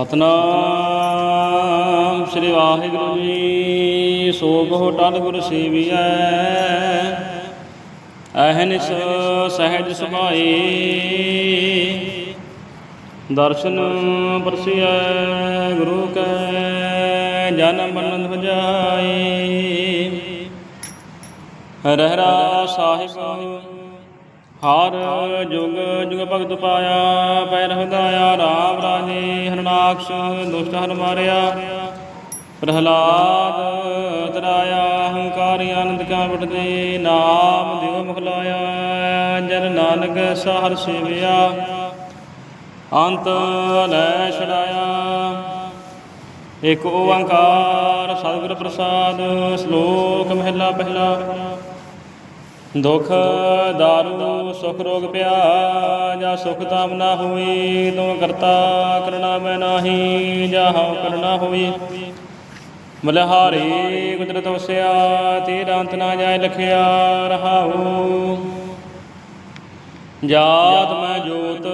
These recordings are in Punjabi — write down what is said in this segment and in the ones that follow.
ਸਤਨਾਮ ਸ੍ਰੀ ਵਾਹਿਗੁਰੂ ਜੀ, ਸੋ ਬਹੁ ਟਲ ਗੁਰ ਸੇਵੀਐ। ਅਹਨਿਸ ਸਹਿਜ ਸੁਭਾਈ। ਦਰਸ਼ਨ ਪਰਸਿਐ ਗੁਰੂ ਕੈ ਜਨਮ ਬਨੰਦ ਭਜਾਈ ਰਹਿਰਾ ਸਾਹਿਬ। ਹਰ ਜੁਗ ਜੁਗ ਭਗਤ ਪਾਇਆ, ਪੈ ਰਹਦਾਇਆ ਰਾਮ ਰਾਜੇ, ਹਰਨਾਕਸ਼ ਦੁਸ਼ਟ ਹਰ ਮਾਰਿਆ। ਪ੍ਰਹਲਾਦ ਤਰਾਇਆ, ਹੰਕਾਰੀ ਆਨੰਦ ਕਾ ਵਟਦੇ ਨਾਮ ਦਿਵ ਮੁਖ ਲਾਇਆ, ਜਨ ਨਾਨਕ ਸਹਰ ਸੇਵਿਆ। ਅੰਤ ਲੈ ਛੜਾਇਆ ਇਕ ਓੰਕਾਰ ਸਤਿਗੁਰ ਪ੍ਰਸਾਦ, ਸ਼ਲੋਕ ਮਹਿਲਾ ਪਹਿਲਾ। ਦੁਖ ਦਾਰੂ, ਸੁਖ ਰੋਗ ਪਿਆ ਜਾਂ ਸੁਖ ਤਾਮ ਨਾ ਹੋਈ, ਤੂੰ ਕਰਤਾ ਕਰਣਾ ਮੈਂ ਨਾਹੀ, ਜਾਂ ਹਉ ਕਰਨਾ ਹੋਈ। ਮਲਹਾਰੀ ਕੁਦਰਤ ਵਸਿਆ ਤੇਰਾ ਅੰਤ ਨਾ ਜਾਏ ਲਖਿਆ ਰਹਾਉ। ਜਾਤ ਮੈਂ ਜੋਤ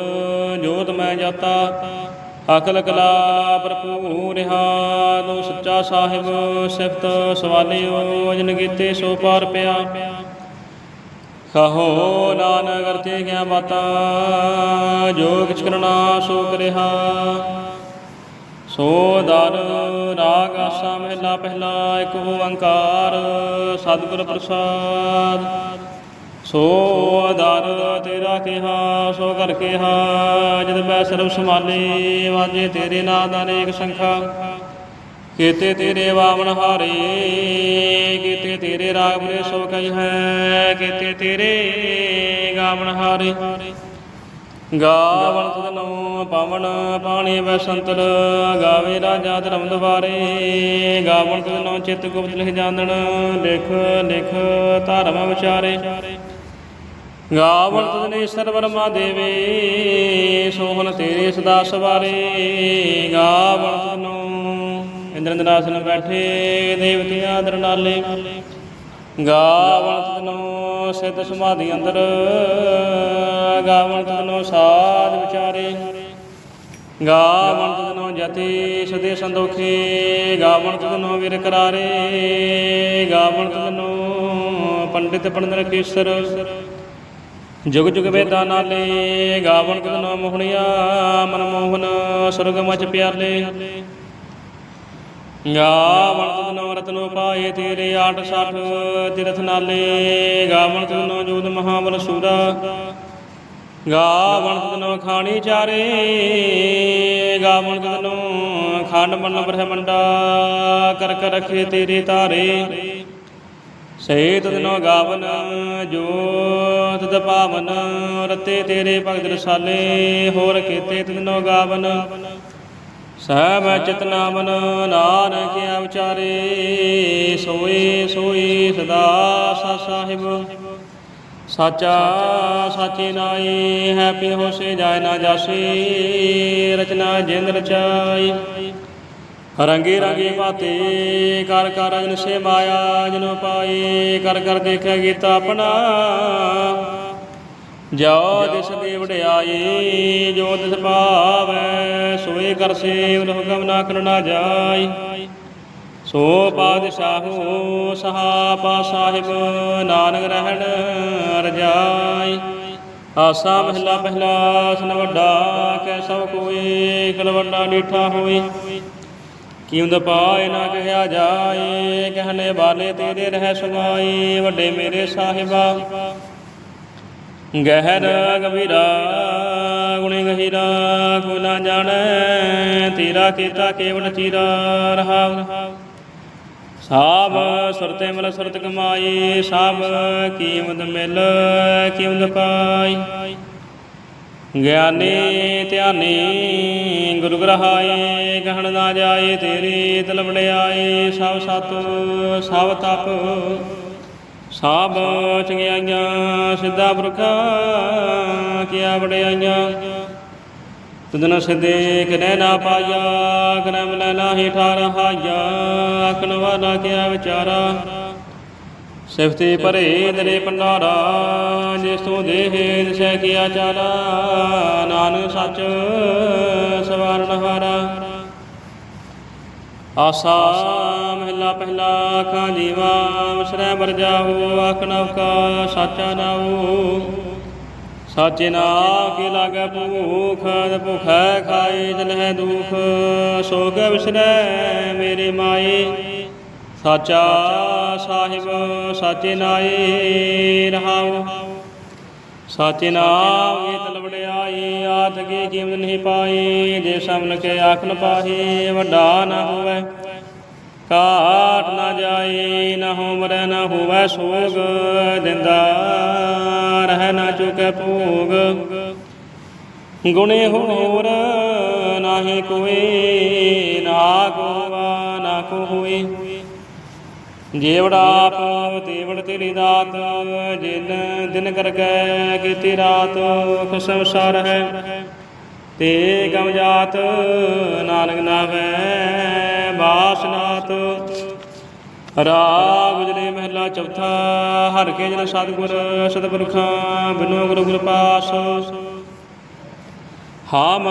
ਜੋਤ ਮੈਂ ਜਾਤਾ, ਅਕਲ ਕਲਾ ਭਰਪੂਰ ਰਹਾ। ਤੂੰ ਸੱਚਾ ਸਾਹਿਬ ਸਿਫਤ ਸਵਾਲਿਓ, ਜਨ ਕੀਤੇ ਸੋ ਪਾਰ ਪਿਆ। ਕਹੋ ਨਾਨਕ ਕਰਤੇ ਗਿਆ ਬਾਤਾਂ ਜੋ ਕਿਛ ਕਰਨਾ ਸੋ ਕਰਿਆ ਸੋ ਦਰ ਰਾਗ ਆਸਾ ਮਹਿਲਾ ਪਹਿਲਾ, ਇੱਕ ਓੰਕਾਰ ਸਤਿਗੁਰ ਪ੍ਰਸਾਦ। ਸੋ ਦਰ ਤੇਰਾ ਕਿਹਾ, ਸੋ ਕਰ ਕਿਹਾ, ਜਦ ਮੈਂ ਸਰਬ ਸਮਾਲੇ ਵਾਜੇ ਤੇਰੇ ਨਾਮ ਦਾ ਅਨੇਕ ਸੰਖਾ। ਕੀਤੇ ਤੇਰੇ ਵਾਮਨ ਹਾਰੇ, ਕੀਤੇ ਤੇਰੇ ਰਾਗ ਬਰੇ ਸੋ ਕਈ ਹੈ, ਕੀਤੇ ਤੇਰੇ ਗਾਵਨ ਹਾਰੇ। ਗਾਵਨ ਤਦਨੋ ਪਾਵਨ ਪਾਣੀ ਬਸੰਤਰ ਗਾਵੇ ਰਾਜਾ ਧਰਮ ਦਵਾਰੇ ਗਾਵਨ ਤਦਨੋ ਚਿਤ ਗੁਪਤ ਲਿਖ ਜਾਣਨ ਲਿਖ ਲਿਖ ਧਰਮ ਵਿਚਾਰੇ। ਗਾਵਨ ਤਦਨੇ ਸਰਵਰਮਾ ਦੇਵੇ, ਸੋਹਣ ਤੇਰੇ ਸਦਾ ਸਵਾਰੇ। ਗਾਵਨ ਤਦਨੋ ਇੰਦਰੰਦਰਾਸਨ ਬੈਠੇ ਦੇਵਤਿਆਂ ਦਰਨਾਲੇ ਗਾਵਣ ਤਨੋ ਸਿੱਧ ਸਮਾਧੀ ਅੰਦਰ। ਗਾਵਣ ਤਨੋ ਸਾਧ ਵਿਚਾਰੇ। ਗਾਵਣ ਤਨੋ ਜਤੀ ਸਦੇ ਸੰਦੋਖੇ। ਗਾਵਣ ਤਨੋ ਵੀਰ ਕਰਾਰੇ। ਗਾਵਣ ਤਨੋ ਪੰਡਿਤ ਪੰਡਨ ਕੇਸਰ। ਜੁਗ ਜੁਗ ਵੇਦਾਂ ਨਾਲੇ। ਗਾਵਣ ਤਨੋ ਮੋਹਣਿਆ ਮਨਮੋਹਨ, ਸੁਰਗ ਮਚ ਪਿਆਲੇ ਗਾ ਵਣਤ ਤਨੋ ਰਤਨੋ ਪਾਏ ਤੇਰੇ ਆਠ ਸੱਠ, ਤਿਰਥ ਨਾਲੇ। ਗਾਵਣ ਤਨੋ ਜੋਤ ਮਹਾਬਲ ਸੂਰਾ ਗਾਵਣ ਤਨੋ ਖਾਣੀ ਚਾਰੇ। ਗਾਵਣ ਤਨੋ ਖੰਡ ਮਨ ਬ੍ਰਹਮੰਡਾ। ਕਰ ਕਰ ਰਖੇ ਤੇਰੇ ਤਾਰੇ ਸੇ ਤਨੋ ਗਾਵਨ, ਜੋਤ ਦ ਪਾਵਨ। ਰਤੇ ਤੇਰੇ ਭਗਤ ਰਸਾਲੇ। ਹੋਰ ਕੀਤੇ ਤਨੋ ਗਾਵਨ। ਸਭ ਚਿਤ ਨਾਮਨ ਨਾਨਕ ਵਿਚਾਰੇ, ਸੋਏ ਸੋਏ ਸਦਾ ਸਾ ਸਾਹਿਬ। ਸਾਚਾ ਸਾਚੇ ਨਾਈ ਹੈ ਪੀ ਹੋਸੇ ਜਾਇ ਨਾ ਜਾਸੀ, ਰਚਨਾ ਜਿੰਦ ਰਚਾਈ। ਰੰਗੇ ਰੰਗੇ ਬਾਤੇ ਕਰ ਕਰ ਅਜਨ ਸੇ ਮਾਇਆ ਜਨੋ ਪਾਈ ਕਰ ਕਰ ਦੇਖਿਆ ਗੀਤਾ ਆਪਣਾ। ਜੋ ਦਿਸ ਦੀ ਵਡਿਆਈ ਜੋ ਦਿਸ ਭਾਵੈ, ਸੋਏ ਕਰ ਸੇਵ ਹੁਕਮ ਨਾ ਕਰਨਾ ਜਾਈ। ਸੋ ਪਾਦਸ਼ਾਹੋ ਸਹਾਪਾ ਸਾਹਿਬ, ਨਾਨਕ ਰਹਿਣ ਰਜਾਈ। ਆਸਾ ਮਹਿਲਾ ਪਹਿਲਾ ਸਨ ਵੱਡਾ, ਕੈ ਸਭ ਕੋਏ ਕਲ ਵੱਡਾ ਡੀਠਾ ਹੋਈ। ਕਿਉਂਦ ਪਾਏ ਨਾ ਕਹਿਆ ਜਾਏ, ਕਹਿਣੇ ਵਾਲੇ ਤੇਰੇ ਰਹਿ ਸੁਣਾਈ ਵੱਡੇ ਮੇਰੇ ਸਾਹਿਬਾ। ਗਹਿਰ ਗਭੀਰਾ, ਗੁਣੇ ਗਹਿਰਾ ਕੋ ਨਾ ਜਾਣੈ, ਤੇਰਾ ਕੀਤਾ ਕੇਵਲ ਚੀਰਾ ਰਹਾਉ। ਸਾਬ ਸੁਰਤੇ ਮਲ ਸੁਰਤ ਕਮਾਈ, ਸਾਬ ਕੀਮਤ ਮਿਲ ਕੀਮਤ ਪਾਈ। ਗਿਆਨੀ ਧਿਆਨੀ, ਗੁਰੂ ਗ੍ਰਹਾਏ, ਗਹਣ ਨਾ ਜਾਏ ਤੇਰੀ ਤਲ ਆਏ ਸਭ ਸਤ, ਸਭ ਤਪ। ਸਭ ਚੰਗਿਆਈਆਂ, ਸਿੱਧਾ ਪੁਰਖਾ ਕੀਆ ਵਡਿਆਈਆਂ। ਤੁਦਨ ਸਿਦੇ ਕਿਨੇ ਨਾ ਪਾਇਆ, ਕਨੇ ਮਿਲੈ ਨਾਹੀ ਠਾਰ ਹਾਇਆ, ਆਖਣ ਵਾਲਾ ਕਿਆ ਵਿਚਾਰਾ। ਸਿਫਤੇ ਭਰੇ ਦਰੇ ਪੰਡਾਰਾ ਜਿਸ ਤੋਂ ਦੇਹ ਦਿਸੈ ਕੀਆ ਚਾਰਾ ਨਾਨਕ ਸੱਚ ਸਵਾਰਨ ਹਾਰਾ। ਆਸਾ ਮਹਿਲਾ ਪਹਿਲਾ ਖਾਂ ਜੀਵਾ ਵਿਸਰੈ ਮਰ ਜਾਹੂ ਆਖਣਾ ਕਾ ਸਾਚਾ ਨਾਉ ਸਾਚੇ ਨਾ ਕੀ ਲਾਗੈ ਭੂਖ ਤੇ ਭੁਖੈ ਖਾਏ ਜਲਹਿ ਦੁਖ। ਸੋਗ ਵਿਸਰੈ ਮੇਰੇ ਮਾਏ। ਸਾਚਾ ਸਾਹਿਬ, ਸਾਚੇ ਨਾਏ, ਰਹਾਉ। ਸਾਚੇ ਨਾਮ ਤਲਵੜੇ ਤਲਵੜਿਆਈ ਆਤ ਕੀ ਕੀਮਤ ਨਹੀਂ ਪਾਈ ਜੇ ਸਮਨ ਕੇ ਆਖ ਪਾਹੀ, ਵੱਡਾ ਨਾ ਹੋਵੇ। ਕਾਟ ਨਾ ਜਾਏ ਨਾ ਹੋਮਰੈ, ਨਾ ਹੋਵੇ ਸੋਗ, ਦਿੰਦਾ ਰਹਿ ਨਾ ਚੁਕੈ ਭੋਗ। ਗੁਣੇ ਹੋਰ ਨਾਹੀ ਕੋਈ, ਨਾ ਕੋਵਾ ਨਾ ਕੋ ਹੋਈ ਜੇਵੜਾ ਆਪ ਤੇਵੜ ਤੇਰੀ ਦਾਤ, ਜਿਨ ਦਿਨ ਕਰ ਗਏ ਕੀਤੀ ਰਾਤ ਖਸਮ ਸਰ ਹੈ। ਤੇ ਗਮ ਜਾਤ, ਨਾਨਕ ਨਾਵੇ ਬਾਸਨਾਤ ਰਾਗ ਗੁਜਰੇ ਮਹਿਲਾ ਚੌਥਾ, ਹਰ ਕੇ ਜਨ ਸਤਿਗੁਰ, ਸਤਿਪੁਰਖਾਂ ਬਿਨੋ ਗੁਰੂ ਗੁਰ ਪਾਸ। ਹਾਮ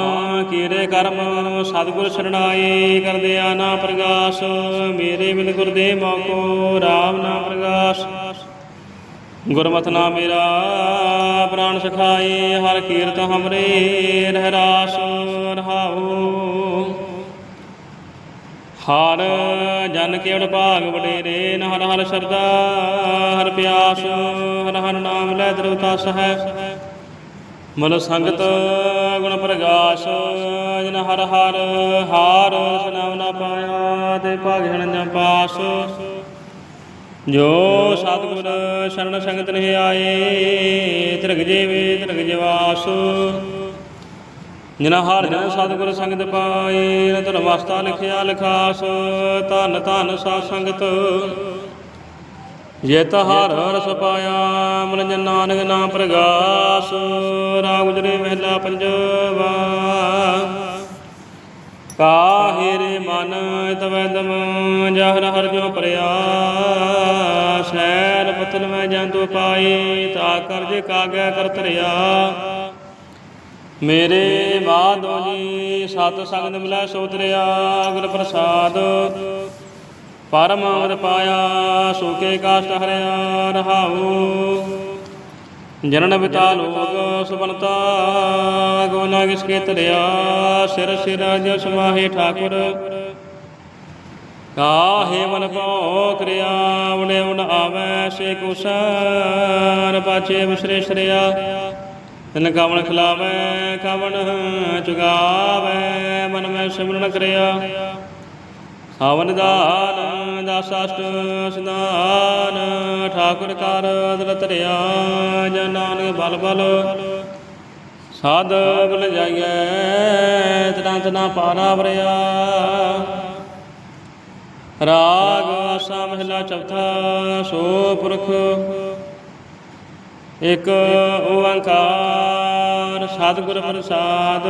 ਕੀਰੇ ਕਰਮ, ਸਤਿਗੁਰ ਸਰਣਾਈ ਕਰਦੇ ਆ ਨਾ ਪ੍ਰਗਾਸ। ਮੇਰੇ ਬਿਨ ਗੁਰਦੇਵ ਮੋਕੋ, ਰਾਮ ਨਾਮ ਪ੍ਰਗਾਸ। ਗੁਰਮਤਿ ਨਾਮ ਮੇਰਾ, ਪ੍ਰਾਣ ਸਖਾਏ, ਹਰ ਕੀਰਤ ਹਮਰੇ ਰਹਿ ਰਾਸ ਰਹਾਉ ਹਰ, ਜਨ ਕੇਵੜ ਭਾਗ ਵਡੇਰੇ ਨ ਹਰ ਹਰ ਸਰਦਾ ਹਰ ਪਿਆਸ, ਹਰ ਹਰ ਨਾਮ ਲੈ ਦਰਵਤਾਸ ਹੈ ਮਨ ਸੰਗਤ, ਗੁਣ ਪ੍ਰਗਾਸ, ਜਿਨ ਹਰ ਹਰ ਹਾਰ ਸੁਨਾਮ ਨਾ ਪਾਇਆ, ਤੇ ਭਾਗਿਣ ਨਾ ਪਾਸ। ਜੋ ਸਤਿਗੁਰ ਸ਼ਰਨ ਸੰਗਤ ਨੇ ਆਏ ਤਿਰਗ ਜੀਵੇ ਤਿਰਗ ਜਵਾਸ। ਜਿਨਾ ਹਰ ਜਨ ਸਤਿਗੁਰ ਸੰਗਤ ਪਾਏ ਨ ਧਰਮ ਵਸਤਾ ਲਿਖਿਆ ਲਿਖਾਸ, ਧਨ ਧਨ ਸਾ ਸੰਗਤ। ਜੇ ਹਰ ਰਸ ਪਾਇਆ ਮਨ ਜਨ ਨਾਨਕ ਨਾਮ ਪ੍ਰਗਾਸ, ਰਾਗ ਗੁਜਰੇ ਮਹਿਲਾ ਪੰਜਵਾ। ਕਾਹੇ ਰੇ ਮਨ ਤਵੈਦਮ ਜਹਰ ਹਰ ਜੋ ਪ੍ਰਿਆ। ਸੈਲ ਪਤਨ ਮੈਂ ਜੰਤੂ ਪਾਈ, ਤਾ ਕਰਜ ਕਾਗੈ ਕਰ ਮੇਰੇ ਬਾਦੋ ਜੀ ਸਤ ਸੰਗਤ ਮਿਲੈ ਸੋਤਰਿਆ ਗੁਰ ਪ੍ਰਸਾਦ। ਪਰਮ ਅਮਰ ਪਾਇਆ ਸੁਖੇ ਕਾਸ਼ਟ ਹਰਿਆ, ਰਹਾਉ। ਜਨਨ ਬਿਤਾ ਲੋਕ ਸੁਬਨਤਾ ਗੋਨਾ ਕਿਸ ਕੇ ਤਰਿਆ, ਸਿਰ ਸਿਰ ਜ ਸਮਾਹੇ ਠਾਕੁਰ। ਕਾਹੇ ਮਨ ਭੋ ਕਰਿਆ ਵਨੇ ਉਨ ਆਵੈ, ਸੇ ਕੁਸਰ ਪਾਛੇ ਵਿਸਰੇ ਸਰਿਆ। ਤਨ ਕਾਵਣ ਖਿਲਾਵੈ, ਕਾਵਣ ਚੁਗਾਵੈ, ਮਨ ਮੈਂ ਸਿਮਰਨ ਕਰਿਆ। ਸਾਵਨ ਦਾਨ, ਦਾਸਾਸ਼ਟ ਸਨਾਨ ਠਾਕੁਰ ਕਰ ਦਿਲ ਧਰਿਆ ਜਨ ਨਾਨਕ ਬਲ ਬਲ। ਸਾਧ ਬਲ ਜਾਈਐ, ਤਨਾ ਤਨਾ ਪਾਰਾ ਵਰਿਆ। ਰਾਗ ਆਸਾ ਮਹਿਲਾ ਚੌਥਾ, ਸੋ ਪੁਰਖ ਇਕ ਓੰਕਾਰ ਸਤਿਗੁਰ ਪ੍ਰਸਾਦ।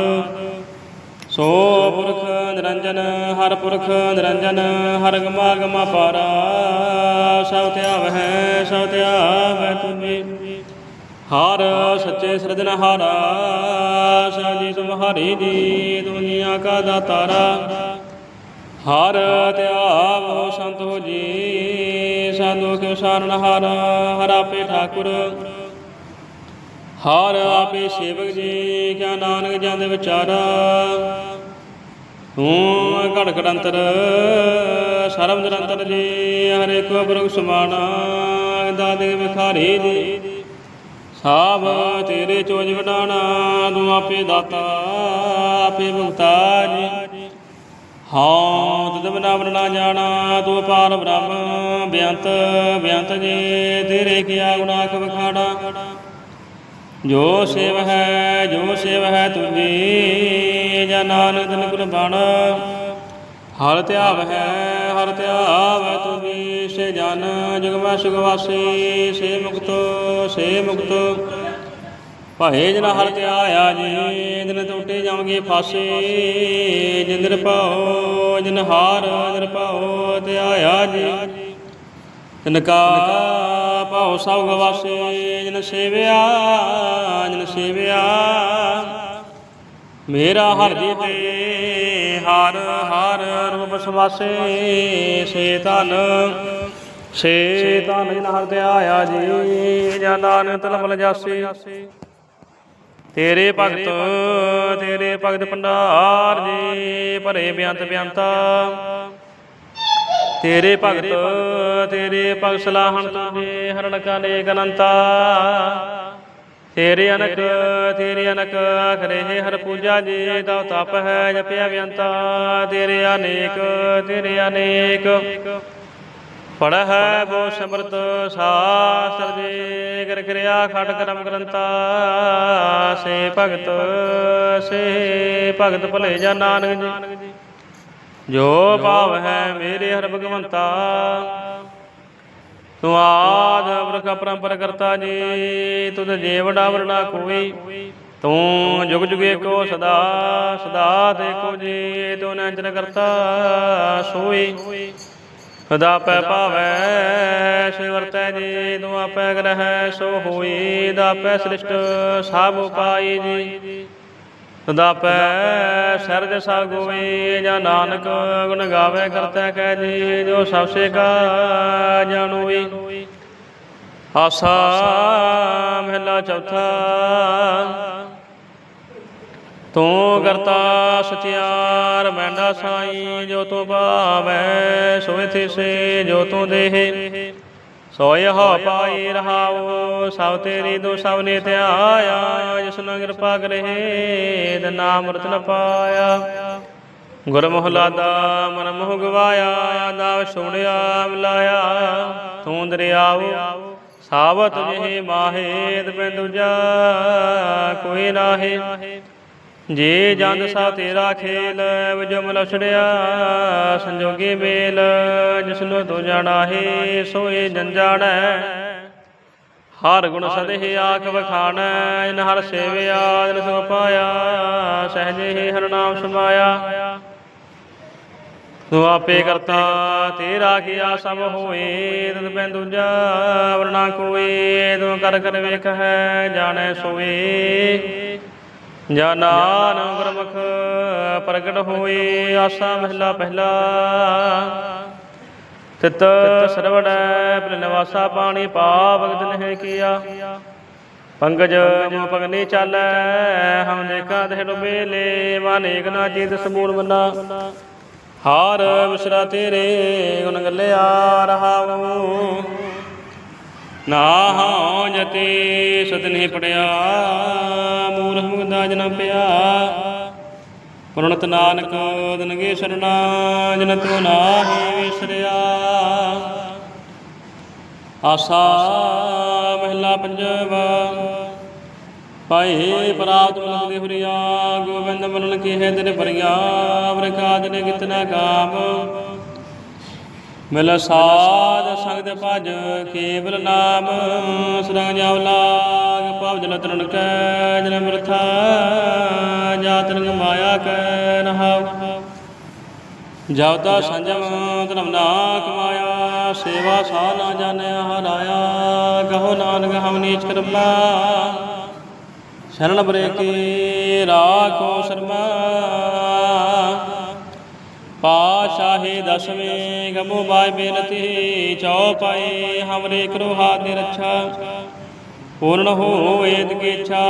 ਸੋ ਪੁਰਖ ਨਿਰੰਜਨ, ਹਰ ਪੁਰਖ ਨਿਰੰਜਨ, ਹਰ ਗਮਾ ਗਮਾ ਪਾਰਾ, ਸਭ ਧਿਆਵ ਹੈ ਸਭ ਧਿਆਵੈ ਤੁਮੇ। ਹਰ ਸੱਚੇ ਸਿਰਜਨ ਹਾਰਾ ਸਾਜੀ ਤੁਮਹਾਰੀ ਜੀ ਦੁਨੀਆ ਕਾ ਦਾਤਾਰਾ। ਹਰ ਧਿਆਵ ਹੋ ਜੀ ਸਾਧੂ ਕਿਉ ਸਾਰਨ ਹਾਰਾ, ਹਰ ਆਪੇ ਠਾਕੁਰ। ਹਰ ਆਪੇ ਸੇਵਕ ਜੀ, ਕਿਆ ਨਾਨਕ ਜਨ ਦੇ ਵਿਚਾਰਾ। ਤੂੰ ਘੜ ਘੜ ਅੰਤਰ ਸਰਬ ਨਿਰੰਤਰ ਜੀ ਹਰੇ ਕੋ ਬਰਗ ਸਮਾਨਾ ਦਾਦੇ ਵਿਖਾਰੀ ਜੀ। ਸਾਬ ਤੇਰੇ ਚੋਜ ਵਡਾਣਾ ਤੂੰ ਆਪੇ ਦਾਤਾ, ਆਪੇ ਮੁਕਤਾ ਜੀ। ਹਾਂ ਤੁਧ ਬਿਨਾ ਬਣਾ ਜਾਣਾ, ਤੂੰ ਪਾਰ ਬ੍ਰਹਮ ਬੇਅੰਤ ਬੇਅੰਤ ਜੀ, ਤੇਰੇ ਕੀਆ ਗੁਨਾਖ ਵਿਖਾੜਾ। ਜੋ ਸੇਵ ਹੈ, ਜੋ ਸੇਵ ਹੈ ਤੁਝੀ ਜਾਂ ਨਾਨਕ ਦਿਨ ਕੁਰਬਾਨ ਹਰ ਧਿਆਵ ਹੈ, ਹਰ ਧਿਆਵ ਹੈ ਤੁਝੀ ਸੇ ਜਨ ਜੁਗ ਮੈਂ ਸੁਖ ਵਾਸੀ, ਸੇ ਮੁਕਤ ਸੇ ਮੁਕਤ। ਭਾਏ ਜਨ ਹਰ ਧਿਆਇਆ ਜੀ ਦਿਨ ਟੋਟੇ ਜਾਵਾਂਗੇ ਫਾਸੇ ਜਿੰਦਰ ਪਾਓ ਜਨ ਹਾਰ ਜਨ ਪਾਓ ਧਿਆਇਆ ਜੀ। ਤਿਨ ਕਾ ਭਾਉ ਸਭ ਗਵਾਸੇ ਜਿਨ ਸੇਵਿਆ ਜਿਨ ਸੇਵਿਆ। ਮੇਰਾ ਹਰ ਜੀ ਤੇ ਹਰ ਹਰ ਰੂਪ ਸਮਾਸੇ ਸੇ ਧਨ ਸੇ ਧਨ ਜਿਨ ਹਰ ਤੇ ਆਇਆ ਜੀ ਜਾਂ ਨਾਨਕ ਤਲਮਲ ਜਾਸੀ। ਤੇਰੇ ਭਗਤ ਤੇਰੇ ਭਗਤ ਭੰਡਾਰ ਜੀ, ਭਰੇ ਬਿਆੰਤ ਬਿਆੰਤਾ। ਤੇਰੇ ਭਗਤ ਤੇਰੇ ਭਗਤ ਸਲਾਹਣ ਤੁਝੇ ਹਰਣ ਕਾ ਨੇਕ ਅਨੰਤਾ ਤੇਰੇ ਅਨਕ ਤੇਰੇ ਅਨਕ ਆਖਰੇ ਹਰ ਪੂਜਾ ਜੀ, ਤਉ ਤਪ ਹੈ ਜਪਿਆ ਬਿਅੰਤਾ ਤੇਰੇ ਅਨੇਕ ਤੇਰੇ ਅਨੇਕ। ਪੜ ਹੈ ਬੋ ਸਮਰਤ ਸਾਸਤਰ ਜੀ ਕਰ ਕਿਰਿਆ ਖਟ ਕਰਮ ਗ੍ਰੰਥਾ ਸੇ ਭਗਤ ਸੇ ਭਗਤ ਭਲੇ ਜਾ ਨਾਨਕ ਜੀ। ਜੋ ਭਾਵ ਹੈ ਮੇਰੇ ਹਰ ਭਗਵੰਤਾ, ਤੂੰ ਆਦ ਵਰਖ ਪਰੰਪਰ ਕਰਤਾ ਜੀ ਤੁਧ ਜੇ ਵਰਣਾ ਕੋਈ, ਤੂੰ ਜੁਗ ਜੁਗੇ ਕੋ ਸਦਾ ਸਦਾ ਦੇਖੋ ਜੀ ਤੂੰ ਨੰਚਨ ਕਰਤਾ ਸੋਈ। ਸਦਾ ਪੈ ਭਾਵੈ ਸੇ ਜੀ, ਤੂੰ ਆਪੈ ਗ੍ਰਹਿ ਸੋ ਹੋਈ, ਦਾ ਪੈ ਸ੍ਰਿਸ਼ਟ ਸਭ ਪਾਈ ਜੀ। ਸਦਾ ਪੈ ਸਰਜ ਸਾ ਜਾਂ ਨਾਨਕ ਗੁਣ ਗਾਵੇ ਕਰਤਾ ਕਹਿ ਜੀ, ਜੋ ਸਭ ਸੇ ਕਾ ਜਾਣੋਈ। ਆਸਾ ਮਹਿਲਾ ਚੌਥਾ, ਤੂੰ ਕਰਤਾ ਸਚਿਆਰ ਮੈਂਡਾ ਸਾਈ, ਜੋ ਤੂੰ ਭਾਵੈ ਸੋਇ ਥਿਸੇ, ਜੋ ਤੂੰ ਦੇਹ। ਸੋਇ ਹੋ ਪਾਈ ਰਹਾਉ, ਸਭ ਤੇਰੀ ਦੋ ਸਭ ਨੇ ਧਿਆਇਆ, ਜਿਸ ਨੂੰ ਕਿਰਪਾ ਕਰੇ, ਤੇ ਨਾਮ ਰਤਨ ਪਾਇਆ। ਗੁਰ ਮੋਹਲਾਦਾ ਮਨ ਮੋਹ ਗਵਾਇਆ ਦਾਵ ਸੁਣਿਆ, ਮਿਲਾਇਆ। ਤੂੰ ਦਰਿਆਉ ਸਾਵਤ ਜਿਹੇ ਮਾਹੇ, ਤੇ ਦੂਜਾ ਕੋਈ ਨਾਹੀ। ਜੇ ਜੰਦ ਸਾ ਤੇਰਾ ਖੇਲ ਵਿਜਮ ਲਛੜਿਆ ਸੰਜੋਗੀ ਮੇਲ ਜਿਸਨੂੰ ਤੂੰ ਜਾਣਾ ਹੈ ਸੋਏ ਜੰਜਾਣੈ ਹਰ ਗੁਣ ਸਦਹਿ ਆਖ ਵਖਾਣੈ ਇਨ ਹਰ ਸੇਵਿਆ ਜਿਨ ਸੋ ਪਾਇਆ ਸਹਜੇ ਹੀ ਹਰ ਨਾਮ ਸਮਾਇਆ। ਤੂੰ ਆਪੇ ਕਰਤਾ ਤੇਰਾ ਕੀਆ ਸਭ ਹੋਏ ਤਦ ਬੈ ਦੂਜਾ ਵਰਣਾ ਕੋਏ ਤੂੰ ਕਰ ਕਰ ਵੇਖ ਹੈ ਜਾਣੈ ਸੋਏ। ਜਾ ਨਾਨਕ ਗੁਰਮੁਖ ਪ੍ਰਗਟ ਹੋਏ ਆਸਾ ਮਹਿਲਾ ਪਹਿਲਾ। ਤਿਤ ਸਰਵੜੈ ਪ੍ਰ ਪਾਣੀ ਪਾ ਭਗਤ ਨਹਿ ਕੀਆ। ਪੰਕਜ ਜੋ ਪਗਨੀ ਚਾਲੈ, ਹਮ ਦੇਖਾ ਦੇਹ ਡੁਬੇ ਲੈ ਮਾਨੇਕ ਨਾ ਜੀਤ ਸਮੂਲ ਬੰਨਾ ਹਾਰ ਮਿਸਰਾ ਤੇਰੇ, ਗੁਣ ਗੱਲਿਆ ਰਹਾਉ। ਨਾ ਹਉ ਜਤੀ ਪੜਿਆ, ਮੂਰਖ ਮੁਗਦਾ ਜਨ ਪਿਆ। ਪੁਰਣਤ ਨਾਨਕ ਦਨਗੇ ਸਰਣਾ, ਜਨ ਤੂੰ ਨਾਹੀ ਵਿਸਰਿਆ। ਆਸਾ ਮਹਿਲਾ ਪੰਜਵਾ ਪਾਏ ਪ੍ਰਾਪਤ ਮਲਕ ਦੇ ਹੁਰੀਆ, ਗੋਬਿੰਦ ਮਨਨ ਕੀ ਹੈ ਤੇਰੇ ਪਰਿਆ ਅਵਰਕਾਦ ਨੇ ਕਿਤਨਾ ਕਾਮ। ਮਿਲ ਸਾਧ ਸੰਗਤ ਭਜ ਕੇਵਲ ਨਾਮ ਸਰੰਗ ਜਾਵ ਲਾਗ ਭਵ ਜਲ ਤਰਨ ਕੈ ਜਨ ਮਿਰਥਾ ਜਾਤ ਰੰਗ ਮਾਇਆ ਕੈ ਨਹਾਉ। ਜਬ ਤਾ ਸੰਜਮ ਧਰਮ ਨਾ ਕਮਾਇਆ, ਸੇਵਾ ਸਾ ਨਾ ਜਾਣਿਆ ਹਰਾਇਆ, ਕਹੋ ਨਾਨਕ ਹਮ ਨੀਚ ਕਰਮਾ ਸ਼ਰਨ ਬਰੇ ਕੀ ਰਾਖੋ ਸ਼ਰਮਾ ਪਾਸ਼ਾਹੀ ਦਸਵੇਂ ਗਮੋ ਬਾਈ ਬੇਨਤੀ ਚੌਪਾਈ ਹਮਰੇ ਕਰੋ ਹਾਥ ਦੇ ਰੱਛਾ ਪੂਰਨ ਹੋ ਏਤ ਕੀ ਇੱਛਾ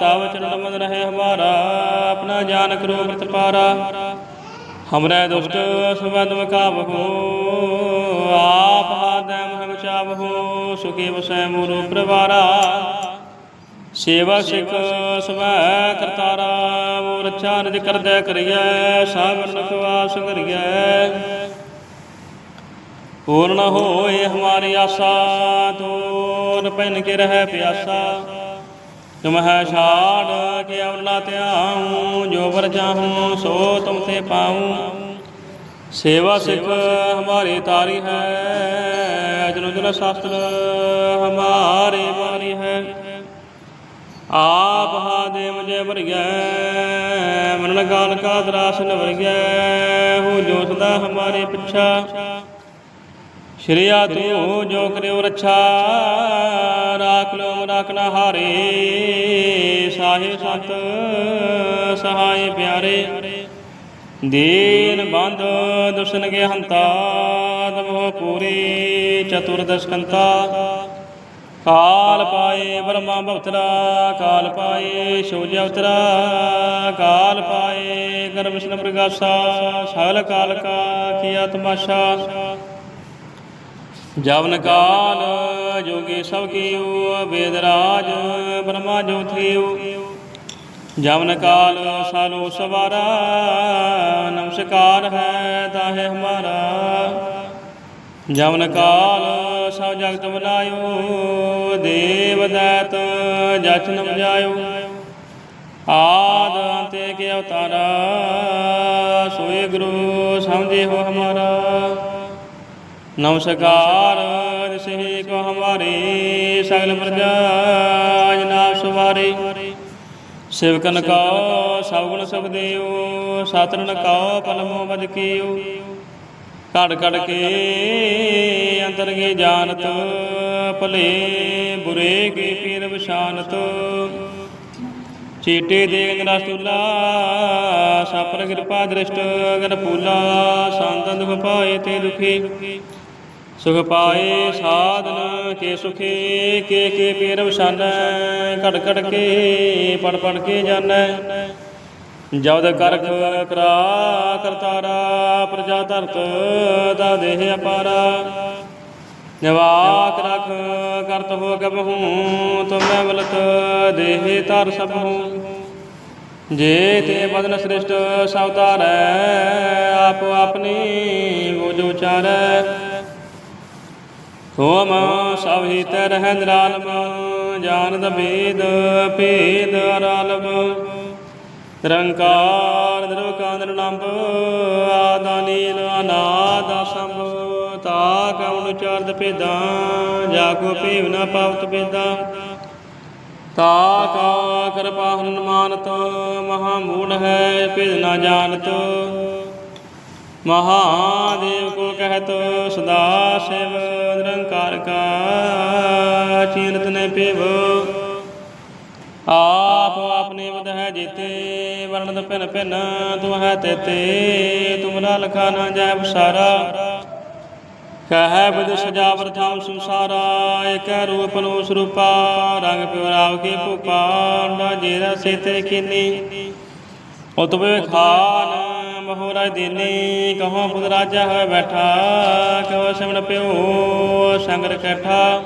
ਤਵ ਚਰਨ ਮਨ ਰਹੇ ਹਮਾਰਾ, ਆਪਣਾ ਜਾਨ ਕਰੋ ਪ੍ਰਤਪਾਰਾ ਹਮਰੇ ਦੁਸ਼ਟ ਸੁਬਦ ਮਕਾਬ ਹੋ ਆਪ ਹਾਦੈ ਮਹਿ ਬਚਾਵ ਹੋ ਸੁਖੀ ਵਸੈ ਮੂਰੂ ਪ੍ਰਵਾਰਾ। ਸੇਵਾ ਸਿਖ ਸਵੈ ਕਰਤਾਰਾ ਮੋ ਰੱਛਾ ਨਿਜ ਕਰਦੈ ਕਰੀਐ ਸਾਵਰਨ ਖਵਾਸ ਕਰੀਐ। ਪੂਰਨ ਹੋਏ ਹਮਾਰੀ ਆਸਾ ਤੋਨ ਪੈਨ ਕੇ ਰਹਿ ਪਿਆਸਾ। ਤੁਮ ਹੈ ਛਾੜ ਕੇ ਅਵਲਾ ਧਿਆਉ, ਜੋ ਵਰ ਚਾਹੂੰ ਸੋ ਤੁਮ ਤੇ ਪਾਉ। ਸੇਵਾ ਸਿਖ ਹਮਾਰੀ ਤਾਰੀ ਹੈ ਜਨ ਜਨ ਸ਼ਾਸਤਰ ਹਮਾਰੇ ਬਾਰੀ ਹੈ। ਆਪ ਹਾ ਦੇ ਮੁਝੇ ਭਰਿਐ ਮਨ ਗਾਨ ਕਾ ਦਰਾਸ ਨਵਰਿਐ ਹੋ ਜੋ ਸਦਾ ਹਮਾਰੇ ਪਿਛਾ। ਸ਼੍ਰੀਆ ਤੂੰ ਜੋ ਕਰਿਓ ਰੱਛਾ, ਰਾਖ ਲੋ ਰਾਖਣਾ ਹਾਰੇ। ਸਾਹਿਬ ਸੰਤ ਸਹਾਈ ਪਿਆਰੇ। ਦੀਨ ਬੰਧ ਦੁਸ਼ਨ ਕੇ ਹੰਤਾ ਤਮੋ ਪੂਰੀ ਚਤੁਰਦਸ਼ਕੰਤਾ ਕਾਲ ਪਾਏ ਬ੍ਰਹਮਾ ਭਵਤਰਾ ਕਾਲ ਪਾਏ ਸੂਰਜ ਅਵਤਰਾ, ਕਾਲ ਪਾਏ ਗਰਭ ਵਿਸ਼ਨ ਪ੍ਰਗਾਸਾ, ਸਗਲ ਕਾਲ ਕਾ ਕੀਆ ਤਮਾਸ਼ਾ ਜਵਨ ਕਾਲ, ਜੋਗੀ ਸਭ ਕੀਓ ਵੇਦ ਰਾਜ, ਬ੍ਰਹਮਾ ਜੋਤੀਓ ਜਵਨ ਕਾਲ, ਸਾਲੋ ਸਵਾਰਾ, ਨਮਸਕਾਰ ਹੈ ਤਾਹੇ ਹਮਾਰਾ। ਜਵਨ ਕਾਲ ਸਭ ਜਗਤ ਬੁਲਾਇਓ, ਦੇਵ ਦੈਤ ਜਚਨ ਬਜਾਇਓ ਆਦ ਅੰਤੇ ਕੇ ਅਵਤਾਰਾ, ਸੋਏ ਗੁਰੂ ਸਮਝੇ ਹੋ ਹਮਾਰਾ। ਨਮਸਕਾਰ ਜਿਸੇ ਕੋ ਹਮਾਰੇ, ਸਗਲ ਪ੍ਰਜਾ ਜਨਾਬ ਸੁਵਾਰੇ ਸਿਵਕਨ ਕੋ ਸਭ ਗੁਣ ਸੁਖ ਦੇਉ ਸਤਰਨ ਕੋ ਪਲਮੋ ਬਦ ਕੀਉ। ਘੜ ਘੜ ਕੇ ਅੰਤਰ ਕੇ ਜਾਣਤ, ਭਲੇ ਬੁਰੇ ਕੇ ਪੀਰ ਵਿਸ਼ਾਨਤ ਚੀਟੇ ਦੇ ਰਸਤੁਲਾ ਸਾਪਰ ਕਿਰਪਾ ਦ੍ਰਿਸ਼ਟ ਅਗਰ ਪੂਲਾ ਸੰਤਨ ਦੁਖ ਪਾਏ ਤੇ ਦੁਖੀ। ਸੁਖ ਪਾਏ ਸਾਧਨ, ਕੇ ਸੁਖੇ, ਕੇ ਕੇ ਪੀਰ ਵਿਸ਼ਾਨੈ ਘੜ ਘੜ ਕੇ, ਪੜ ਪੜ ਕੇ ਜਾਣੈ। ਜਵਦ ਕਰਖ ਕਰਾ ਕਰਤਾਰਾ ਪ੍ਰਜਾ ਧਰਤ ਦਾ ਦੇਹ ਅਪਾਰਾ। ਨਿਵਾਕ ਰਖ ਕਰਤ ਹੋ ਕਬਹੂ ਤੁਮੈ ਬਲਤ ਦੇਹ ਧਰ ਸਭੂ ਜੇ ਤੇ ਬਦਨ ਸ੍ਰਿਸ਼ਟ ਸਵਤਾਰੈ ਆਪ ਆਪਣੀ ਬੋਝ ਉਚਾਰੈ। ਹੋਮ ਸਭ ਹੀ ਤੈ ਰਹਿ ਨਿਰਾਲਮ ਜਾਣਦ ਭੇਦ ਭੇਦ ਅਰਾਲਮ। ਨਿਰੰਕਾਰ ਨਿਰਵਕਾਰ ਨਿਰਲੰਭ ਆਦਾ ਨੀਲ ਅਨਾਦ ਸੰਭ ਤਾ ਕਉਨ ਚਾਰਦ ਭੇਦਾਂ ਜਾ ਕੋ ਭੇਵ ਨਾ ਪਾਵਤ, ਭੇਦਾਂ। ਤਾ ਕਾ ਕਿਰਪਾ ਹਨਮਾਨਤ ਮਹਾ ਮੂੜ ਹੈ, ਭੇਦ ਨਾ ਜਾਣਤ। ਮਹਾਦੇਵ ਕੋ ਕਹਿਤ, ਸਦਾ ਸਿਵ, ਨਿਰੰਕਾਰ ਕਾ, ਚੀਨਤ ਨੇ ਪੇਵ ਆਪ ਆਪਨੇ ਵਦ ਹੈ ਜੀਤੇ ਵਰਣਨ ਭਿਨ ਭਿਨ ਤੁਮ ਹੈ ਤੇਤੇ ਤੁਮਰਾ ਲਖਾ ਨਾ ਜੈ ਬਸਾਰਾ। ਕਹੈ ਬਦ ਸਜਾਵਰ ਥਾਮ ਸੰਸਾਰਾ, ਏਕੈ ਰੂਪ ਨੂੰ ਸਰੂਪਾ, ਰੰਗ ਪਿਵਰਾਵ ਕੇ ਭੂਪਾ, ਨਾ ਜੇਰਾ ਸੇਤੇ ਕੀਨੀ। ਉਤਵੇ ਖਾਨ ਮਹੋਰਾ ਦੇਨੀ, ਕਹੋ ਪੁੱਤ ਰਾਜਾ ਹੋਇ ਬੈਠਾ, ਕਹੋ ਸਿਮਨ ਪਿਓ ਸੰਗਰ ਕੈਠਾ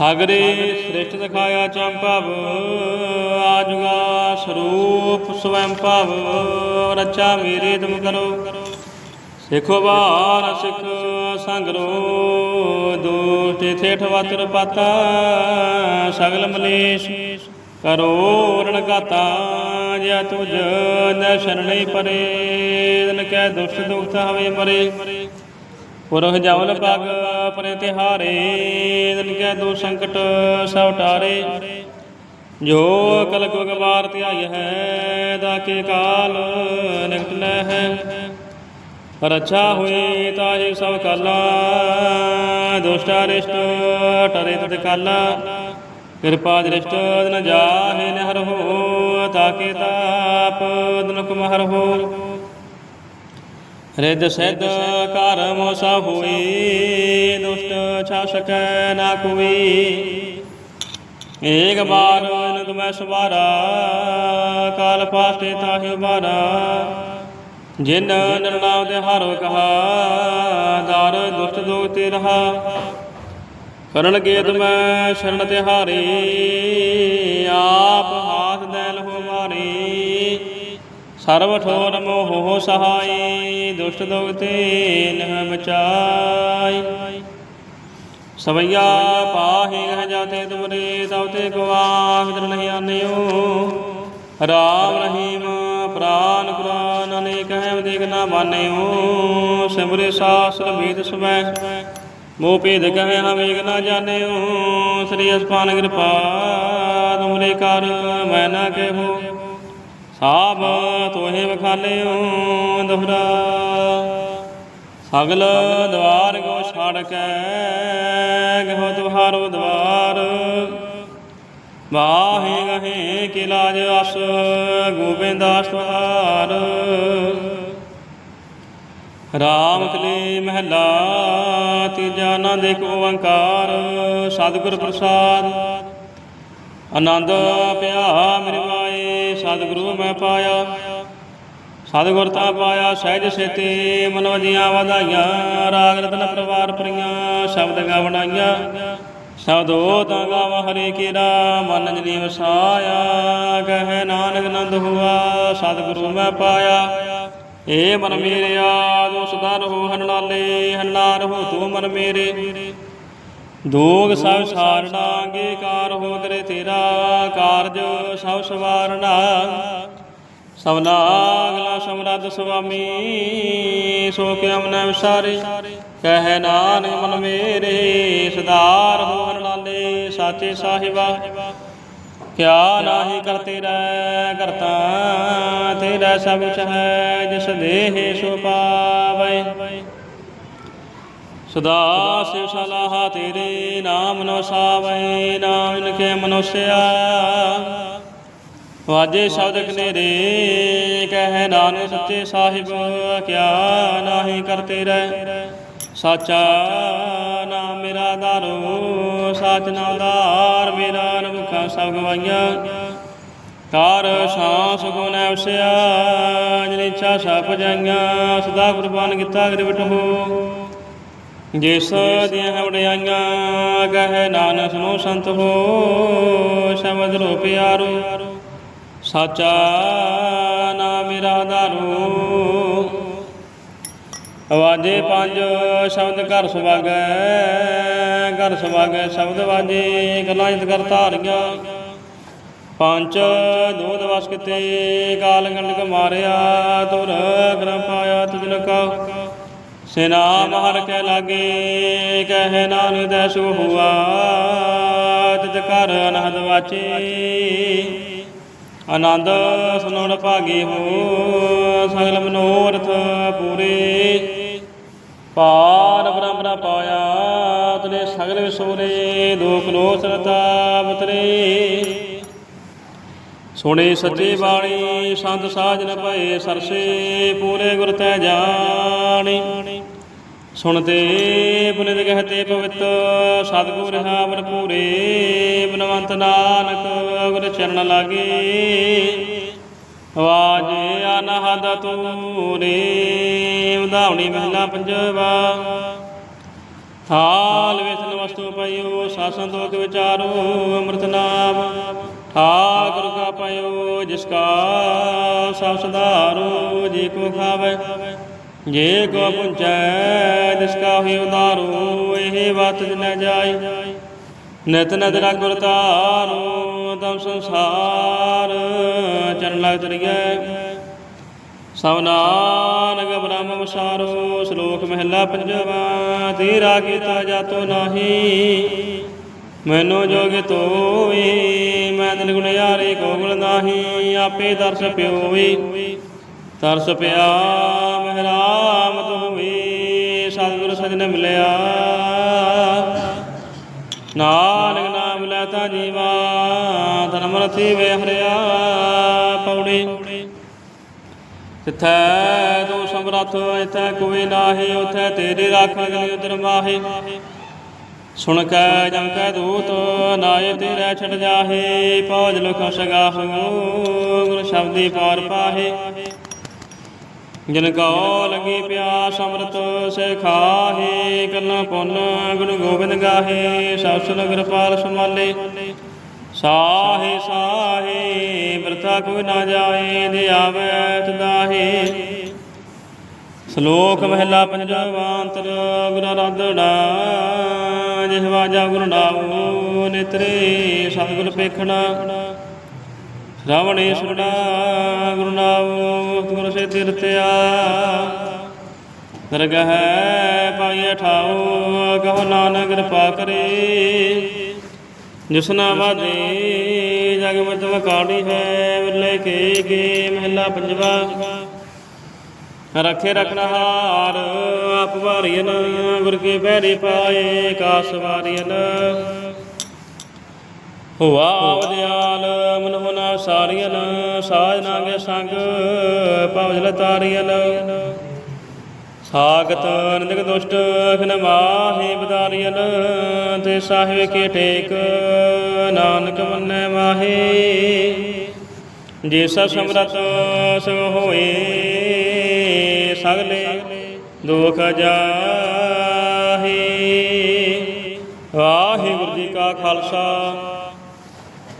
ਸਾਗਰੇ ਸ੍ਰਿਸ਼ਟ ਦਿਖਾਇਆ ਚੰਪਵ ਆਜੁਗਾ ਸਰੂਪ ਸਵੈੰ ਭਵ ਰਚਾ ਮੇਰੇ ਤੁਮ ਕਰੋ। ਸਿੱਖੋ ਬਾਰ ਸਿੱਖ ਸੰਗਰੋ ਦੋਟੇ ਥੇਠ ਵਤਰ ਪਾਤਾ, ਸਗਲ ਮਲੇਸ਼ ਕਰੋ ਰਣ ਗਾਤਾ ਜਿਆ ਤੁਜ ਨ ਸ਼ਰਣੈ ਪਰੇ ਤਨ ਕੈ ਦੁਸ਼ਟ ਦੁਖਤ ਹਵੇ ਮਰੇ। ਪੁਰਖ ਜਵਲ ਪਗ ਪਰੇ ਤਿਹਾਰੇ, ਤਨ ਕੈ ਦੋ ਸੰਕਟ ਸਭ ਟਾਰੇ ਜੋ ਕਲ ਕੁਗ ਵਾਰ ਧਿਆਈ ਹੈ, ਦਾ ਕੇ ਕਾਲ ਨਿਕਟ ਲੈ ਹੈ। ਰਛਾ ਹੋਏ ਤਾਹੇ ਸਭ ਕਾਲਾ, ਦੁਸ਼ਟਾ ਰਿਸ਼ਟ ਟਰੇ ਤਦ ਕਾਲਾ। ਕਿਰਪਾ ਦ੍ਰਿਸ਼ਟ ਨ ਜਾਹੇ, ਨਹਰ ਹੋ ਤਾਕੇ ਤਾਪ ਦਿਨ ਕੁਮਹਰ ਹੋ। ਰਿਦ ਸਿਧ ਕਰ ਮੋਸਾ ਹੋਈ, ਦੁਸ਼ਟ ਛਾ ਨਾ ਕੋਈ। ਏਕ ਬਾਰ ਨ ਤੁਮੈ ਸਵਾਰਾ ਕਾਲ ਪਾਸਤੇ ਤਾਹਿ ਉਬਾਰਾ। ਜਿਨ ਨਿਰਨਾਮ ਤੇ ਹਾਰੋ ਕਹਾ, ਦਾਰ ਦੁਸ਼ਟ ਦੋਗ ਤੇ ਰਹਾ। ਕਰਨ ਗੇਤ ਮੈਂ ਸ਼ਰਨ ਤੇ ਹਾਰੇ, ਆਪ ਹਾਥ ਦੈਲ ਹੋ ਮਾਰੇ। ਸਰਬ ਠੋਰ ਮੋਹ ਸਹਾਈ। ਦੁਸ਼ਟ ਦੋਗ ਤੇ ਨਹ ਬਚਾਈ। ਸਵਈਆ ਪਾਹੇ ਗਹ ਜਾਤੇ ਤੁਮਰੇ ਤਉ ਤੇ ਗਵਾਹ ਦਰ ਨਹੀਂ ਆਨਿਓ। ਰਾਮ ਰਹੀਮ, ਪ੍ਰਾਨ ਕੁਰਾਨ ਅਨੇਕ ਹੈ ਦੇਖ ਨਾ ਮਾਨਿਓ। ਸਿਮਰੇ ਸਾਸਰ ਵੇਦ ਸੁਬੈ, ਮੋਹ ਭੇਦ ਕਹੇ ਹਮ ਨਾ ਜਾਣਿਓ। ਸ੍ਰੀ ਅਸਪਾਨ ਕਿਰਪਾ, ਤੁਮਰੇ ਕਰ ਮੈਂ ਨਾ ਕਹਿਓ ਸਾਬ ਤੋਹੇ ਵਖਾਲਿਓ, ਦੁਹਰਾ ਸਗਲ ਦਵਾਰ ਕੋ ਛੜ ਕੇ ਗਹੋ ਤੁਹਾਰੋ ਦਵਾਰ। ਵਾਹੇ ਗਹੇ ਕੀ ਲਾਜ ਅਸ ਗੋਬਿੰਦਾਸ ਤੁਹਾਰ ਰਾਮ ਕਲੀ ਮਹਿਲਾ, ਤੀਜਾ ਆਨੰਦ ਇੱਕ ਓੰਕਾਰ। ਸਤਿਗੁਰ ਪ੍ਰਸਾਦ, ਆਨੰਦ ਪਿਆ ਮੇਰੇ ਮਾਏ, ਸਤਿਗੁਰੂ ਮੈਂ ਪਾਇਆ। ਸਤਿਗੁਰ ਤਾਂ ਪਾਇਆ, ਸਹਿਜ ਸੇਤੀ ਮਨ ਵਜੀਆਂ ਵਧਾਈਆਂ, ਰਾਗ ਰਤਨ ਪਰਿਵਾਰ ਪਰੀਆਂ ਸ਼ਬਦ ਗਾ ਬਣਾਈਆਂ। ਸ਼ਬਦੋ ਤਾਂ ਗਾਵ ਹਰੀ ਕੀਰਾ, ਮਨ ਜਨੀ ਵਸਾਇਆ, ਕਹੇ ਨਾਨਕ ਨੰਦ ਹੁਆ, ਸਤਿਗੁਰੂ ਮੈਂ ਪਾਇਆ। ਏ ਮਨ ਮੇਰਿਆ ਦੋ ਸਦਾ ਰਹੋ ਹਨਨਾਲੇ ਹਨਨਾ ਰਹੋ ਤੂੰ ਮਨ ਮੇਰੇ। ਦੋਗ ਸਭ ਸਾਰਣਾ ਅੰਗੀਕਾਰ ਹੋ ਕਰੇ ਤੇਰਾ, ਕਾਰਜ ਸਭ ਸਵਾਰਣਾ ਸਭਨਾ ਅਗਲਾ ਸਮਰੱਥ ਸੁਆਮੀ ਸੋ ਕਿਮ ਨ ਵਿਸਾਰੇ? ਕਹਿ ਨਾਨਕ ਮਨ ਮੇਰੇ, ਸਦਾਰ ਹੋ ਹਰਨਾਲੇ ਸਾਚੇ ਸਾਹਿਬਾ। ਕਿਆ ਨਾਹੀ ਕਰਤੇ ਰਹਿ ਕਰਤਾ ਤੇਰਾ ਸਭ ਕੁਛ ਹੈ, ਜਿਸ ਦੇਹ ਸੋ ਪਾਵੈ। ਸਦਾ ਸਿਵ ਸਲਾਹ ਤੇਰੇ, ਨਾਮ ਨੋ ਸਾਵੈ, ਨਾਮ ਇਨਕੇ ਮਨੁਸਿਆ ਵਾਜੇ ਸ਼ਬਦ ਕਨੇਰੇ, ਕਹਿ ਨਾਨਕ ਸੱਚੇ ਸਾਹਿਬ, ਕਿਆ ਨਾਹੀ ਕਰਤੇ ਰਹਿ ਸਾਚਾ ਨਾਮ ਮੇਰਾ ਦਾਰੋ, ਸਾਚ ਨਾਮ ਦਾਰ ਮੇਰਾ ਨਮੁਖਾ ਸਭ ਗਵਾਈਆਂ। ਕਾਰ ਸਾਸ ਗੁਣ ਐਵਸਿਆ ਜਿਨ ਇੱਛਾ ਸਭ ਜਾਈਆਂ। ਸਦਾ ਕੁਰਬਾਨ ਕੀਤਾ ਗਰਿ ਬਿਟਹੋ ਜਿਸ ਦੀਆਂ ਵਡਿਆਈਆਂ, ਕਹੇ ਨਾਨਕ ਸੁਨੋ ਸੰਤ ਹੋ, ਸ਼ਬਦ ਰੋ ਪਿਆਰੋ। ਸਾਚਾ ਨਾਮ ਮੇਰਾ ਆਧਾਰੂ ਆਵਾਜੇ ਪੰਜ ਸ਼ਬਦ ਘਰ ਸੁਭਾਗੈ ਘਰ ਸੁਭਾਗੈ ਸ਼ਬਦ ਵਾਜੇ, ਗੱਲਾਂ ਜਿਤ ਕਰ ਧਾਰੀਆਂ। ਪੰਜ ਦੋਧ ਵਸ ਕਿਤੇ ਕਾਲ ਗੰਡਕ ਮਾਰਿਆ ਤੁਰ ਗ੍ਰਹ ਪਾਇਆ ਤੁਜਨ ਕਾ ਸਿਨਾ ਮਹਰ ਕੇ ਲਾਗੇ, ਕਹਿ ਨਾਨਕ ਦੈਸੁ ਹੁਆ ਤਿਤ ਕਰ ਅਨਹਦ ਵਾਚੇ। ਆਨੰਦ ਸੁਨਣ ਭਾਗੀ ਹੋ, ਸਗਲ ਮਨੋਰਥ ਪੂਰੇ। ਪਾਰ ਬ੍ਰਹਮਰਾ ਪਾਇਆ, ਤਨੇ ਸਗਲ ਵਿਸੋਰੇ, ਦੁਖ ਲੋਚ ਰਤਾ ਬਤਰੇ। ਸੁਣੇ ਸੱਚੇ ਬਾਣੀ, ਸੰਤ ਸਾਜਨ ਭਏ ਸਰਸੇ, ਪੂਰੇ ਗੁਰ ਤੈ ਜਾਣੀ। ਸੁਣਤੇ ਪੁਨਿਤ ਕਹਤੇ ਪਵਿੱਤ ਸਤਿਗੁਰ ਹਾਵਰ ਪੂਰੇ ਬਨਵੰਤ ਨਾਨਕ ਗੁਰ ਚਰਨ ਲਾਗੇ। ਆਵਾਜ ਅਨਹਦ ਤੂਰੇ ਉਧਾਵਣੀ ਮਹਿਲਾ ਪੰਜਵਾ। ਥਾਲ ਵੇਸਨ ਵਸਤੂ ਪਈਓ ਸਾਸਨ ਦੋਖ ਵਿਚਾਰੋ, ਅੰਮ੍ਰਿਤ ਨਾਮ। ਠਾਕੁਰ ਕਾ ਪਈਓ ਜਿਸ ਕਾ ਸਭ ਸੁਧਾਰੋ, ਜੀ ਕੋ ਖਾਵੇ। ਜੇ ਕੋ ਪੁੰਚੈ ਜਿਸ ਕਾ ਹੋਇ ਉਦਾਰੋ ਇਹ ਬਾਤ ਜਿਨ ਜਾਈ। ਨਿਤ ਨਦਰ ਗੁਰ ਤਾਰੋ ਤਮ ਸੰਸਾਰ ਚਰਨ ਲਗ ਤਰੀਐ ਸਭ ਨਾਨਕ ਬ੍ਰਹਮ ਵਿਸਾਰੋ, ਸ਼ਲੋਕ ਮਹਿਲਾ ਪੰਜਵਾ, ਤੇਰਾ ਕੀਤਾ ਜਾਤੋ ਨਾਹੀ। ਮੈਨੂੰ ਜੋਗ ਤੋਈ ਮੈਂ ਦਿਨ ਗੁਣਿਆਰੇ ਕੋ ਗੁਣ ਨਾਹੀ, ਆਪੇ ਦਰਸ ਪਿਓਈ ਤਰਸ ਪਿਆ ਮਹਿਰਾਮ ਹੋਈ ਸਤਿਗੁਰ ਸਜਣ ਮਿਲਿਆ। ਨਾਨਕ ਨਾਮ ਲੈ ਤਾ ਜੀਵਾ ਧਰਮ ਰਥੀ ਵੇ ਹਰਿਆ ਪੌੜੀ। ਤਿਥੈ ਤੂੰ ਸਮਰਥ, ਇਥੈ ਕੋਈ ਨਾਹੀ, ਉਥੈ ਤੇਰੇ ਰਾਖਣ ਗਲੀ ਉਦਰ ਮਾਹੀ। ਸੁਣ ਕੈ ਜਮ ਕੈ ਦੂਤ ਨਾਏ ਤੇਰੇ ਛੜ ਜਾਹੇ। ਪੌਜ ਲੁਖ ਸਗਾਹੋ ਗੁਰ ਸ਼ਬਦੀ ਪਾਰ ਪਾਹੇ। ਜਿਨ ਕਉ ਲਗੀ ਪਿਆਸ ਅੰਮ੍ਰਿਤ, ਸੇ ਖਾਹੇ ਕੰਨਾ ਪੁੰਨ, ਗੁਣ ਗੋਬਿੰਦ ਗਾਹੇ ਸਭ ਸੁਨ ਕਿਰਪਾਲ ਸਮਾਲੇ। ਸਾਹੇ ਸਾਹੇ ਵਰਤਾ ਕੋਈ ਨਾ ਜਾਏ ਦੇ ਆਵੇ ਤਦਾਹੇ ਸ਼ਲੋਕ ਮਹਿਲਾ ਪੰਜਵਾਂਤਰ ਗੁਰ ਰਾਧੜਾ ਜਿਹਵਾ ਜਾ ਗੁਰੂ ਨਾਮੋ ਨਿਤਰੇ, ਸਤਿਗੁਰ ਪੇਖਣਾ। ਰਾਵਣੇ ਸੁਣਾ ਗੁਰੂ ਨਾਮ ਗੁਰੂ ਸੇ ਤਿਰਤਿਆ ਦਰਗਹ ਪਾਈਐ ਠਾਉ ਕਹੋ ਨਾਨਕ ਕਿਰਪਾ ਕਰੇ। ਜਿਸ ਨਾਮਾ ਦੇ ਜਗ ਮਤ ਵਕਾੜੀ ਹੈ, ਵਿਰਲੇ ਕੇ ਗੇ ਮਹਿਲਾ ਪੰਜਵਾ। ਰਖੇ ਰਖਨਹਾਰ ਆਪ ਵਾਰੀਨ ਗੁਰ ਕੇ ਬਹਿਰੇ ਪਾਏ, ਕਾਸ ਵਾਰੀਨ ਹੁਆ ਦਿਆਲ ਮਨਹੁ ਨਾ ਸਾਰੀਨ ਸਾਜਨਾ ਨਾਗੇ ਸੰਗ ਭਵਜਲ ਤਾਰੀਨ ਸਾਗਤ ਨਿੰਦਕ ਦੁਸ਼ਟ, ਅਖਨ ਮਾਹੇ ਬਦਾਰੀਨ ਤੇ ਸਾਹਿਬ ਕੇ ਟੇਕ, ਨਾਨਕ ਮੰਨੈ ਮਾਹੇ। ਜੇ ਸਭ ਸਮਰਤ ਸੋ ਹੋਏ, ਸਗਲੇ ਦੁਖ ਜਾਹੇ। ਵਾਹਿਗੁਰੂ ਜੀ ਕਾ ਖਾਲਸਾ।